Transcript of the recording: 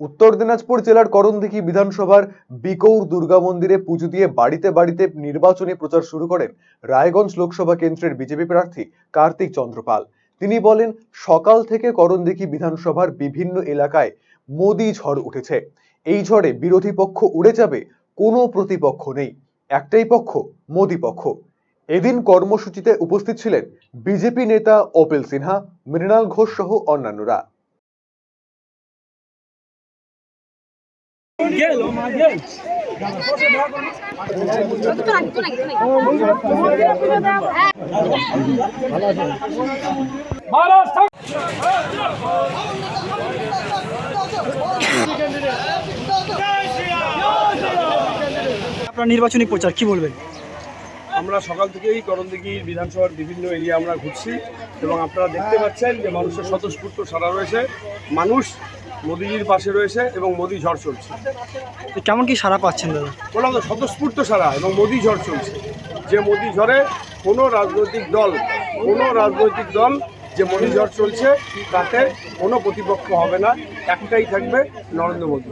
উত্তর দিনাজপুর জেলার করণদিঘি বিধানসভার বিকৌর দুর্গা মন্দিরে পুজো দিয়ে বাড়িতে বাড়িতে নির্বাচনী প্রচার শুরু করেন রায়গঞ্জ লোকসভা কেন্দ্রের বিজেপি প্রার্থী কার্তিক চন্দ্রপাল। তিনি বলেন, সকাল থেকে করণদিঘি বিধানসভার বিভিন্ন এলাকায় মোদি ঝড় উঠেছে। এই ঝড়ে বিরোধী পক্ষ উড়ে যাবে, কোনো প্রতিপক্ষ নেই। একটাই পক্ষ, মোদি পক্ষ। এদিন কর্মসূচিতে উপস্থিত ছিলেন বিজেপি নেতা অপিল সিনহা, মৃণাল ঘোষ সহ অন্যান্যরা। আপনার নির্বাচনী প্রচার কি বলবেন? আমরা সকাল থেকেই করণদিঘি বিধানসভার বিভিন্ন এরিয়া আমরা ঘুরছি এবং আপনারা দেখতে পাচ্ছেন যে মানুষের স্বতঃস্ফূর্ত সারা রয়েছে। মানুষ মোদিজির পাশে রয়েছে এবং মোদি ঝড় চলছে। কেমন কি সারা পাচ্ছেন দাদা? বললাম তো স্বতঃস্ফূর্ত সারা এবং মোদি ঝড় চলছে। যে মোদি ঝড়ে কোনো রাজনৈতিক দল কোনো রাজনৈতিক দল যে মোদি ঝড় চলছে তাতে কোনো প্রতিপক্ষ হবে না। একটাই থাকবে নরেন্দ্র মোদী।